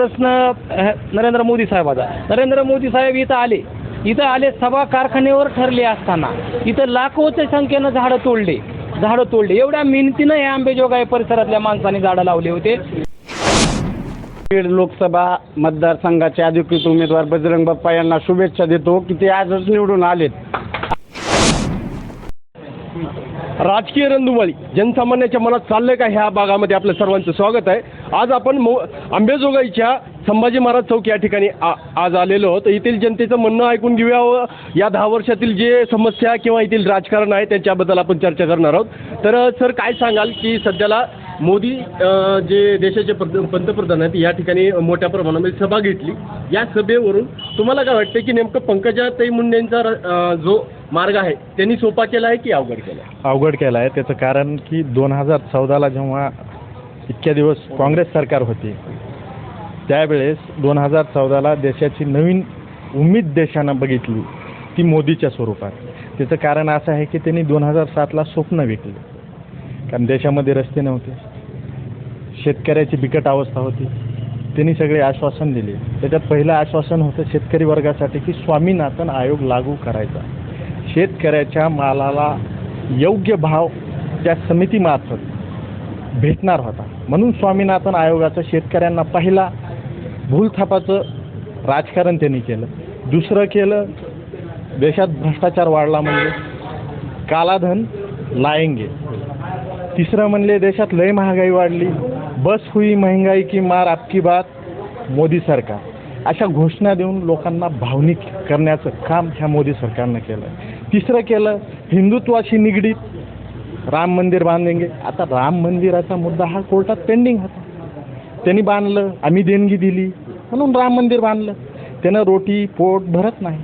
प्रश्न नरेंद्र मोदी साहेबाचा. नरेंद्र मोदी साहेब इथं आले. इथं आले सभा कारखान्यावर ठरले असताना. इथं लाखोच्या संख्येनं झाडं तोडले. झाडं तोडले. एवढ्या मेहनतीनं या आंबेजोगाई परिसरातल्या माणसांनी झाडं लावले होते. बीड लोकसभा मतदारसंघाचे अधिकृत उमेदवार बजरंग बाप्पा यांना शुभेच्छा देतो की ते आजच निवडून आलेत. राजकीय रंधुमाळी जनसामान्याच्या मनात चाललंय का ह्या भागामध्ये आपलं सर्वांचं स्वागत आहे. आज आपण मो आंबेजोगाईच्या संभाजी महाराज चौक या ठिकाणी आ आज आलेलो आहोत. येथील जनतेचं म्हणणं ऐकून घेऊया व या दहा वर्षातील जे समस्या किंवा येथील राजकारण आहे त्याच्याबद्दल आपण चर्चा करणार आहोत. तर सर काय सांगाल की सध्याला मोदी जे देशाचे पंत- पंतप्रधान आहेत या ठिकाणी मोठ्या प्रमाणामध्ये सभा घेतली. या सभेवरून तुम्हाला काय वाटतं की नेमकं पंकजाताई मुंडेंचा जो मार्ग आहे त्यांनी सोपा केला आहे की अवघड केला आहे? अवघड केला आहे. त्याचं कारण की दोन हजार चौदाला जेव्हा इतक्या दिवस काँग्रेस सरकार होती त्यावेळेस दोन हजार चौदाला देशाची नवीन उम्मीद देशानं बघितली ती मोदीच्या स्वरूपात. त्याचं कारण असं आहे की त्यांनी दोन हजार सातला स्वप्न विकले. कारण देशामध्ये रस्ते नव्हते. शेतकऱ्याची बिकट अवस्था होती. त्यांनी सगळे आश्वासन दिले. त्याच्यात पहिलं आश्वासन होतं शेतकरी वर्गासाठी की स्वामीनाथन आयोग लागू करायचा. शेतकऱ्याच्या मालाला योग्य भाव त्या समितीमार्फत भेटणार होता. म्हणून स्वामीनाथन आयोगाचं शेतकऱ्यांना पहिला भूलथापाचं राजकारण त्यांनी केलं. दुसरं केलं देशात भ्रष्टाचार वाढला म्हणजे कालाधन लायंगे. तिसरं म्हणले देशात लय महागाई वाढली. बस हुई महंगाई की मार आपकी बात. मोदी सरकार. अशा घोषणा देऊन लोकांना भावनिक करण्याचं काम ह्या मोदी सरकारनं केलं तिसरं केलं हिंदुत्वाशी निगडीत राम मंदिर बांधेंगे आता राम मंदिराचा मुद्दा हा कोर्टात पेंडिंग होता. त्यांनी बांधलं आम्ही देणगी दिली. म्हणून राम मंदिर बांधलं. त्यानं रोटी पोट भरत नाही.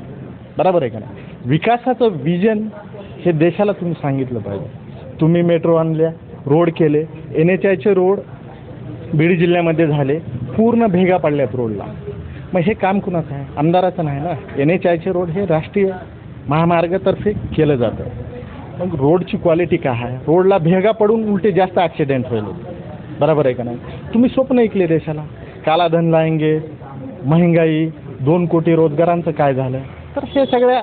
बरोबर आहे का नाही? विकासाचं विजन हे देशाला तुम्ही सांगितलं पाहिजे. तुम्ही मेट्रो आणल्या रोड केले. एन एच आयचे रोड बीड जिल्ह्यामध्ये झाले. पूर्ण भेगा पडल्यात रोडला मग हे काम कुणाचं आहे? आमदाराचं नाही ना? एन एच आयचे रोड हे राष्ट्रीय महामार्गातर्फे केलं जातं. मग रोडची क्वालिटी काय आहे? रोडला भेगा पडून उलटे जास्त ॲक्सिडेंट होईल. बरोबर आहे का नाही? तुम्ही स्वप्न ऐकले देशाला. कालाधन लाएंगे महंगाई दोन कोटी रोजगारांचं काय झालं? तर हे सगळ्या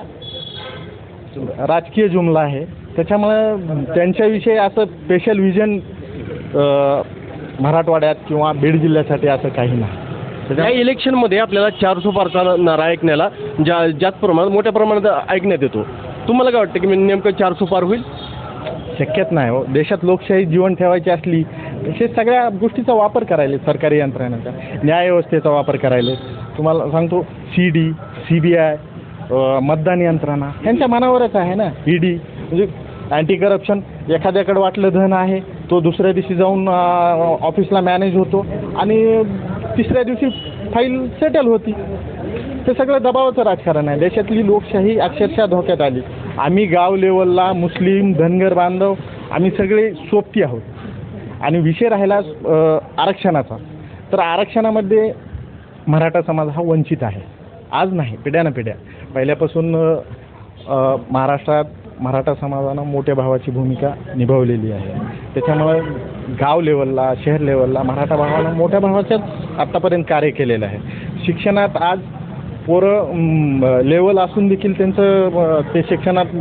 राजकीय जुमला आहे. त्याच्यामुळं त्यांच्याविषयी असं स्पेशल विजन मराठवाड्यात किंवा बीड जिल्ह्यासाठी असं काही नाही. या इलेक्शनमध्ये आपल्याला चारसो पारचा नारा ऐकण्याला ज्या जास्त प्रमाणात मोठ्या प्रमाणात ऐकण्यात येतो. तुम्हाला काय वाटतं की म्हणजे नेमकं चारसो पार होईल? शक्यच नाही हो. देशात लोकशाही जीवन ठेवायची असली हे सगळ्या गोष्टीचा वापर करायले सरकारी यंत्रणांचा. न्यायव्यवस्थेचा वापर करायले तुम्हाला सांगतो C D C B I मतदान यंत्रणा यांच्या मनावरच आहे ना ई डी म्हणजे अँटी करप्शन एखाद्याकडे वाटलं धन आहे तो दुसऱ्या दिवशी जाऊन ऑफिसला मॅनेज होतो. आणि तिसऱ्या दिवशी फाईल सेटल होती. ते सगळं दबावाचं राजकारण आहे. देशातली लोकशाही अक्षरशः धोक्यात आली. आम्ही गाव लेवलला मुस्लिम धनगर बांधव आम्ही सगळे सोबती आहोत. आणि विषय राहिला आरक्षणाचा. तर आरक्षणामध्ये मराठा समाज हा वंचित आहे. आज नाही पिढ्यानं पिढ्या पहिल्यापासून महाराष्ट्रात मराठा समाजानं मोठ्या भावाची भूमिका निभावलेली आहे. त्याच्यामुळे गाव लेवलला शहर लेवलला मराठा भावानं मोठ्या भावाच्याच आत्तापर्यंत कार्य केलेलं आहे. शिक्षणात आज पोरं लेवल असून देखील त्यांचं ते शिक्षणात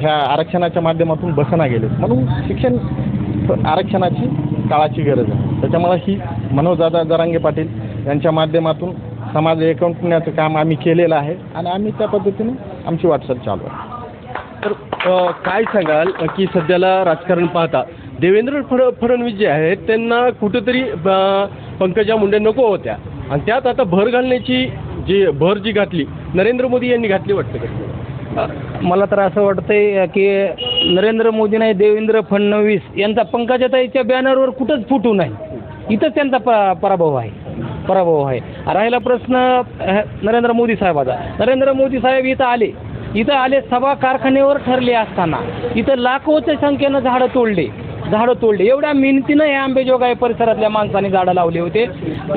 ह्या आरक्षणाच्या माध्यमातून बसना गेले म्हणून शिक्षण आरक्षणाची काळाची गरज आहे. त्याच्यामुळं ही मनोजदादा जरांगे पाटील यांच्या माध्यमातून समाज एकवटण्याचं काम आम्ही केलेलं आहे आणि आम्ही त्या पद्धतीने आमची वाटचाल चालू आहे. तर काय सांगाल? की सध्याला राजकारण पाहता देवेंद्र फड फडणवीस जे आहेत त्यांना कुठेतरी पंकजा मुंडे नको होत्या. आणि त्यात आता भर घालण्याची जी भर जी घातली नरेंद्र मोदी यांनी घातली वाटतं मला तर असं वाटतंय की नरेंद्र मोदी नाही देवेंद्र फडणवीस यांचा पंकजाताईच्या बॅनरवर कुठंच फुटू नाही. इथंच त्यांचा प पराभव आहे. पराभव आहे. राहिला प्रश्न नरेंद्र मोदी साहेबाचा. नरेंद्र मोदी साहेब इथं आले. इथं आले सभा कारखान्यावर ठरले असताना. इथं लाखोच्या संख्येनं झाडं तोडले. झाडं तोडले. एवढ्या मेहनतीनं या आंबेजोगाई परिसरातल्या माणसांनी झाडं लावले होते.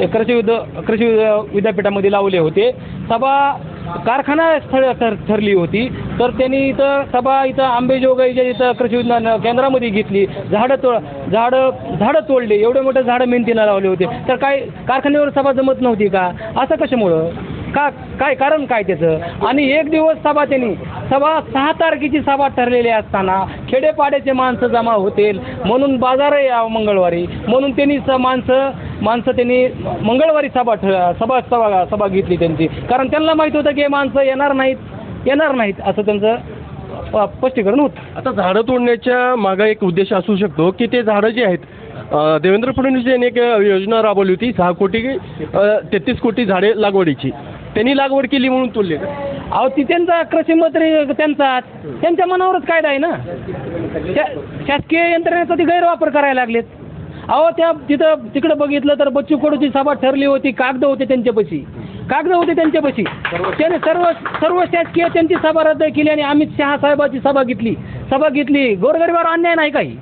कृषी विद कृषी विद्यापीठामध्ये लावले होते. सभा कारखाना स्थळ ठर ठरली होती. तर त्यांनी इथं सभा इथं आंबेजोगाईच्या इथं कृषी विज्ञान केंद्रामध्ये घेतली. झाडं तो झाडं झाडं तोडले. एवढे मोठे झाडं मेहनतीनं लावले होते. तर काय कारखान्यावर सभा जमत नव्हती का? असं कशामुळं? का काय कारण काय त्याचं? आणि एक दिवस सभा त्यांनी सभा सहा तारखेची सभा ठरलेली असताना खेडेपाड्याचे माणसं जमा होतील म्हणून बाजार यावं या मंगळवारी. म्हणून त्यांनी स माणसं माणसं त्यांनी मंगळवारी सभा ठ सभा सभा सभा घेतली त्यांची. कारण त्यांना माहीत होतं की हे माणसं येणार नाहीत येणार नाहीत असं त्यांचं स्पष्टीकरण होतं. आता झाडं तोडण्याच्या मागं एक उद्देश असू शकतो की ते झाडं जे आहेत अ, देवेंद्र फडणवीस यांनी एक योजना राबवली होती सहा कोटी तेहतीस कोटी झाडे लागवडीची. त्यांनी लागवड केली म्हणून तोडले अहो ती त्यांचा कृषी मंत्री त्यांचा. त्यांच्या मनावरच कायदा आहे ना? शा- शासकीय यंत्रणेचा ते गैरवापर करायला लागलेत. अहो त्या तिथं तिकडं बघितलं तर बच्चू कडूची सभा ठरली होती कागद होते त्यांच्यापाशी. कागद होते त्यांच्यापाशी. त्याने सर्व सर्व शासकीय त्यांची सभा रद्द केली आणि अमित शहा साहेबाची सभा घेतली. सभा घेतली. गोरगरिबावर अन्याय नाही काही.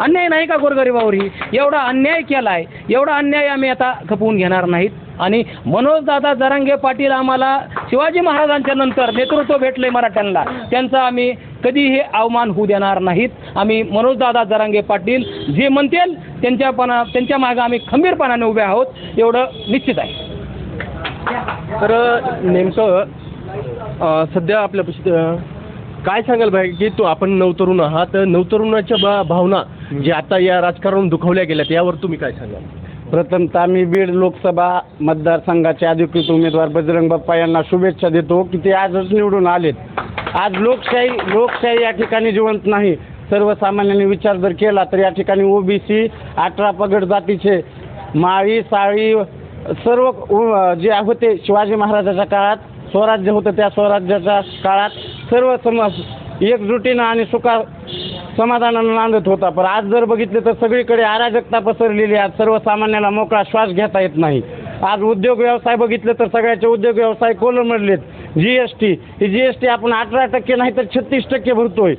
अन्याय नाही का गोरगरिबावरही एवढा अन्याय केलाय. एवढा अन्याय आम्ही आता खपवून घेणार नाहीत. आणि मनोजदादा जरांगे पाटील आम्हाला शिवाजी महाराजांच्या नंतर नेतृत्व भेटले मराठ्यांना. त्यांचा आम्ही कधीही अवमान होऊ देणार नाहीत. आम्ही मनोजदादा जरांगे पाटील जे म्हणतील त्यांच्यापणा त्यांच्या मागं आम्ही खंबीरपणाने उभे आहोत. एवढं निश्चित आहे. तर नेमकं सध्या आपल्यापाशी अ, काय सांगाल भाई की तो आपण नवतरुण आहात. तर नवतरुणाच्या बा भावना जे आता या राजकारणातून दुखावल्या गेल्यात यावर तुम्ही काय सांगाल? प्रथमतः मी बीड लोकसभा मतदारसंघाचे अधिकृत उमेदवार बजरंग बाप्पा यांना शुभेच्छा देतो की ते आजच निवडून आलेत. आज लोकशाही लोकशाही या ठिकाणी जिवंत नाही. सर्वसामान्यांनी विचार जर केला तर या ठिकाणी ओबीसी अठरा पगड जातीचे माळी साळी सर्व जे होते शिवाजी महाराजाच्या काळात स्वराज्य होतं त्या स्वराज्याच्या काळात सर्व समाज एकजुटीनं आणि सुखा समाधानानं नांदत होता. पण आज जर बघितलं तर सगळीकडे अराजकता पसरलेली आहे. आज सर्वसामान्याला मोकळा श्वास घेता येत नाही. आज उद्योग व्यवसाय बघितलं तर सगळ्याचे उद्योग व्यवसाय कोलमडलेत. जी एस टी ही जी एस टी आपण अठरा टक्के नाही तर छत्तीस टक्के भरतोय.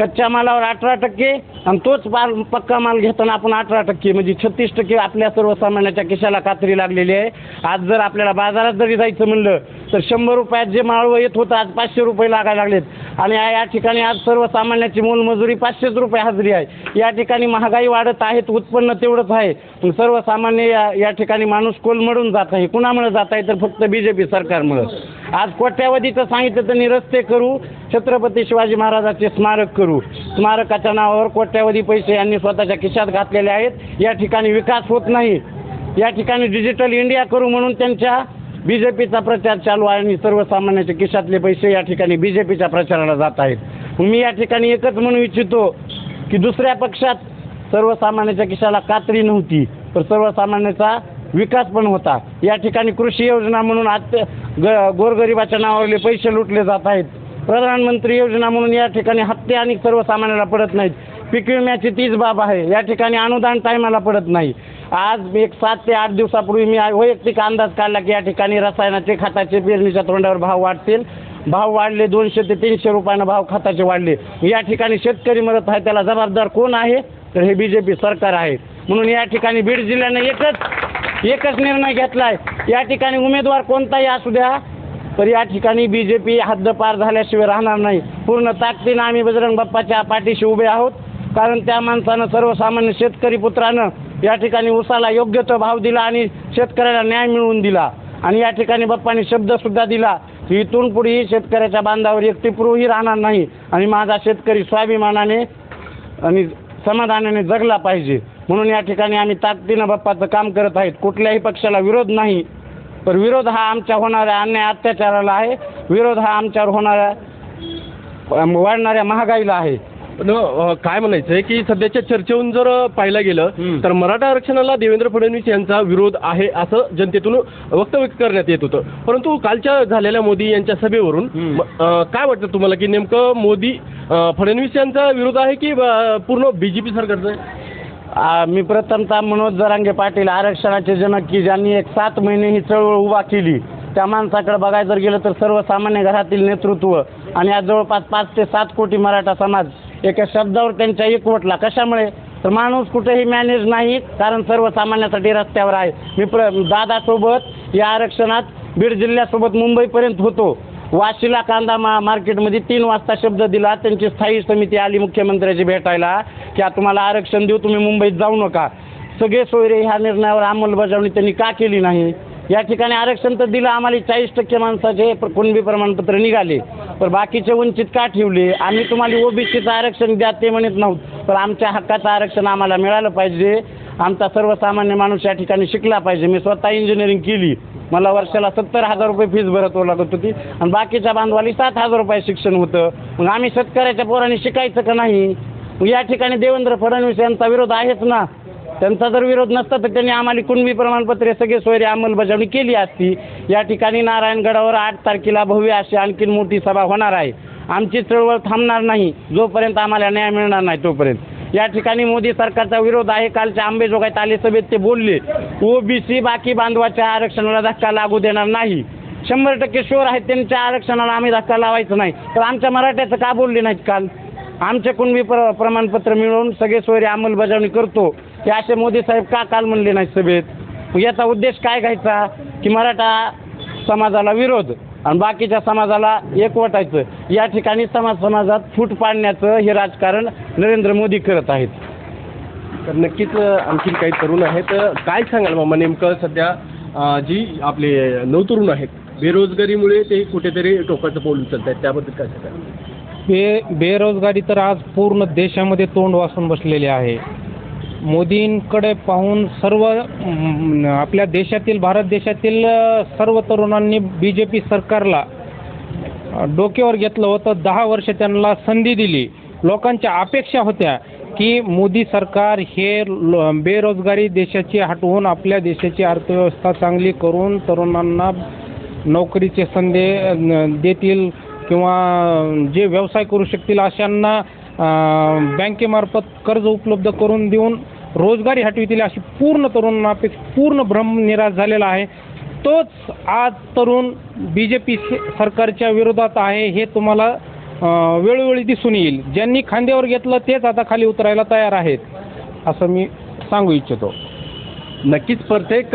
कच्च्या मालावर अठरा टक्के आणि तोच माल पक्का माल घेताना आपण अठरा टक्के म्हणजे छत्तीस टक्के आपल्या सर्वसामान्याच्या खिशाला कात्री लागलेली आहे. आज जर आपल्याला बाजारात जरी जायचं म्हणलं तर शंभर रुपयात जे माळवं येत होतं आज पाचशे रुपये लागायला लागलेत. आणि या ठिकाणी आज सर्वसामान्याची मोलमजुरी पाचशेच रुपये हजरी आहे. या ठिकाणी महागाई वाढत आहेत उत्पन्न तेवढंच आहे. पण सर्वसामान्य या या ठिकाणी माणूस कोलमडून जात आहे. कुणामुळे जात आहे? तर फक्त बी जे पी सरकारमुळं. आज कोट्यावधीचं सांगितलं त्यांनी रस्ते करू छत्रपती शिवाजी महाराजाचे स्मारक करू. स्मारकाच्या नावावर कोट्यावधी पैसे यांनी स्वतःच्या खिशात घातलेले आहेत. या ठिकाणी विकास होत नाही. या ठिकाणी डिजिटल इंडिया करू म्हणून त्यांच्या बी जे पीचा प्रचार चालू आहे आणि सर्वसामान्याच्या खिशातले पैसे या ठिकाणी बी जे पीच्या प्रचाराला जात आहेत. मी या ठिकाणी एकच म्हणू इच्छितो की दुसऱ्या पक्षात सर्वसामान्याच्या खिशाला कात्री नव्हती तर सर्वसामान्याचा विकास पण होता. या ठिकाणी कृषी योजना म्हणून आत्य ग गोरगरिबाच्या नावावरले पैसे लुटले जात आहेत. प्रधानमंत्री योजना म्हणून या ठिकाणी हत्या आणि सर्वसामान्याला पडत नाहीत. पीक विम्याची तीच बाब आहे. या ठिकाणी अनुदान टायमाला पडत नाही. आज एक सात ते आठ दिवसापूर्वी मी वैयक्तिक अंदाज काढला की या ठिकाणी रसायनाचे खताचे पेरणीच्या तोंडावर भाव वाढतील. भाव वाढले दोनशे ते तीनशे रुपयानं भाव खताचे वाढले. या ठिकाणी शेतकरी मदत आहे त्याला जबाबदार कोण आहे? तर हे बी जे पी सरकार आहे. म्हणून या ठिकाणी बीड जिल्ह्यानं एकच एकच निर्णय घेतला आहे या ठिकाणी उमेदवार कोणताही असू द्या तर या ठिकाणी बी जे पी हद्दपार झाल्याशिवाय राहणार नाही. पूर्ण ताकदीनं आम्ही बजरंग बाप्पाच्या पाठीशी उभे आहोत. कारण त्या माणसानं सर्वसामान्य शेतकरी पुत्रानं या ठिकाणी उसाला योग्य तो भाव दिला आणि शेतकऱ्याला न्याय मिळवून दिला. आणि या ठिकाणी बाप्पाने शब्दसुद्धा दिला की इथून पुढेही शेतकऱ्याच्या बांधावर एक टिपरूही राहणार नाही आणि माझा शेतकरी स्वाभिमानाने आणि समाधानाने जगला पाहिजे. म्हणून या ठिकाणी आम्ही ताकदीनं बाप्पाचं काम करत आहेत. कुठल्याही पक्षाला विरोध नाही. तर विरोध हा आमच्या होणाऱ्या अन्याय अत्याचाराला आहे. विरोध हा आमच्यावर होणाऱ्या वाढणाऱ्या महागाईला आहे. अ, काय म्हणायचं आहे की सध्याच्या चर्चेहून जर पाहिलं गेलं. तर मराठा आरक्षणाला देवेंद्र फडणवीस यांचा विरोध आहे असं जनतेतून वक्तव्य करण्यात येत होतं. परंतु कालच्या झालेल्या मोदी यांच्या सभेवरून काय वाटतं तुम्हाला की नेमकं मोदी फडणवीस यांचा विरोध आहे की पूर्ण बी जे पी सरकारचा आहे? मी प्रथमतः मनोज जरांगे पाटील आरक्षणाचे जनक की ज्यांनी एक सात महिने ही चळवळ उभा केली त्या माणसाकडे बघायला जर गेलं तर सर्वसामान्य घरातील नेतृत्व आणि आज जवळपास पाच ते सात कोटी मराठा समाज एका शब्दावर त्यांच्या एकवटला कशामुळे? तर माणूस कुठेही मॅनेज नाही कारण सर्वसामान्यासाठी रस्त्यावर आहे. मी प्र दादासोबत या आरक्षणात बीड जिल्ह्यासोबत मुंबईपर्यंत होतो. वाशीला कांदा मा मार्केटमध्ये तीन वाजता शब्द दिला. त्यांची स्थायी समिती आली मुख्यमंत्र्याची भेटायला की तुम्हाला आरक्षण देऊ तुम्ही मुंबईत जाऊ नका. सगळे सोयरे ह्या निर्णयावर अंमलबजावणी त्यांनी का केली नाही? या ठिकाणी आरक्षण तर दिलं आम्हाला चाळीस टक्के माणसाचे कुणबी प्रमाणपत्र निघाले. पण बाकीचे वंचित का ठेवले? आम्ही तुम्हाला ओबीसीचं आरक्षण द्या ते म्हणत नव्हतं. पण आमच्या हक्काचं आरक्षण आम्हाला मिळालं पाहिजे. आमचा सर्वसामान्य माणूस या ठिकाणी शिकला पाहिजे. मी स्वतः इंजिनिअरिंग केली. मला वर्षाला सत्तर हजार रुपये फीज भरत लागत होती. आणि बाकीच्या बांधवाली सात हजार रुपये शिक्षण होतं. मग आम्ही शेतकऱ्याच्या पोराने शिकायचं का नाही? या ठिकाणी देवेंद्र फडणवीस यांचा विरोध आहेच ना? त्यांचा जर विरोध नसता तर त्यांनी आम्हाला कुणबी प्रमाणपत्रे सगळे सोयरे अंमलबजावणी केली असती. या ठिकाणी नारायणगडावर आठ तारखेला भव्य अशी आणखीन मोठी सभा होणार आहे. आमची चळवळ थांबणार नाही. जोपर्यंत आम्हाला न्याय मिळणार नाही तोपर्यंत. या ठिकाणी मोदी सरकारचा विरोध आहे. कालच्या आंबेजोगाईत आले सभेत ते बोलले ओबीसी बाकी बांधवाच्या आरक्षणाला धक्का लागू देणार नाही. शंभर टक्के शोर आहेत त्यांच्या आरक्षणाला आम्ही धक्का लावायचं नाही. तर आमच्या मराठ्याचं का बोलले नाहीत काल? आमचे कुणबी प्र प्रमाणपत्र मिळवून सगळे सोयरे अंमलबजावणी करतो. हे असे मोदी साहेब का काल म्हणले नाहीत सभेत? मग याचा उद्देश काय घ्यायचा? की मराठा समाजाला विरोध आणि बाकीच्या समाजाला एकवटायचं. या ठिकाणी समाज समाजात फूट पाडण्याचं हे राजकारण नरेंद्र मोदी करत आहेत. तर नक्कीच अ, आणखीन काही तरुण आहेत. काय सांगाल मामा नेमकं सध्या? जी आपले नवतरुण आहेत बेरोजगारीमुळे ते कुठेतरी टोकाचं पाऊल उचलत आहेत त्याबद्दल काय सांगाल? बे बेरोजगारी तर आज पूर्ण देशामध्ये तोंड वासून बसलेली आहे. मोदींकडे पाहून सर्व आपल्या देशातील भारत देशातील सर्व तरुणांनी बी जे पी सरकारला डोक्यावर घेतलं होतं. दहा वर्ष त्यांना संधी दिली. लोकांच्या अपेक्षा होत्या की मोदी सरकार हे लो- बेरोजगारी देशाची हटवून आपल्या देशाची अर्थव्यवस्था चांगली करून तरुणांना नोकरीचे संधी देतील किंवा जे व्यवसाय करू शकतील अशांना बँकेमार्फत कर्ज उपलब्ध करून देऊन रोजगारी हटवितील अशी पूर्ण तरुणांना पूर्ण भ्रम निराश झालेला आहे. तोच आज तरुण बी जे पी सरकारच्या विरोधात आहे हे तुम्हाला वेळोवेळी दिसून येईल. ज्यांनी खांद्यावर घेतलं तेच आता खाली उतरायला तयार आहेत असं मी सांगू इच्छितो. नक्कीच प्रत्येक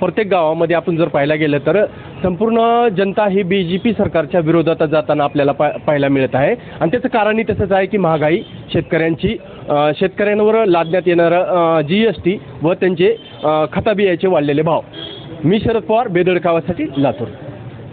प्रत्येक गावामध्ये आपण जर पाहायला गेलं तर संपूर्ण जनता ही बी जे पी सरकारच्या विरोधात जाताना आपल्याला पा पाहायला मिळत आहे. आणि त्याचं कारणही तसंच आहे की महागाई शेतकऱ्यांची शेतकऱ्यांवर लादण्यात येणारं जी एस टी व त्यांचे खताबियाचे वाढलेले भाव. मी शरद पवार बेदडकावासाठी लातूर.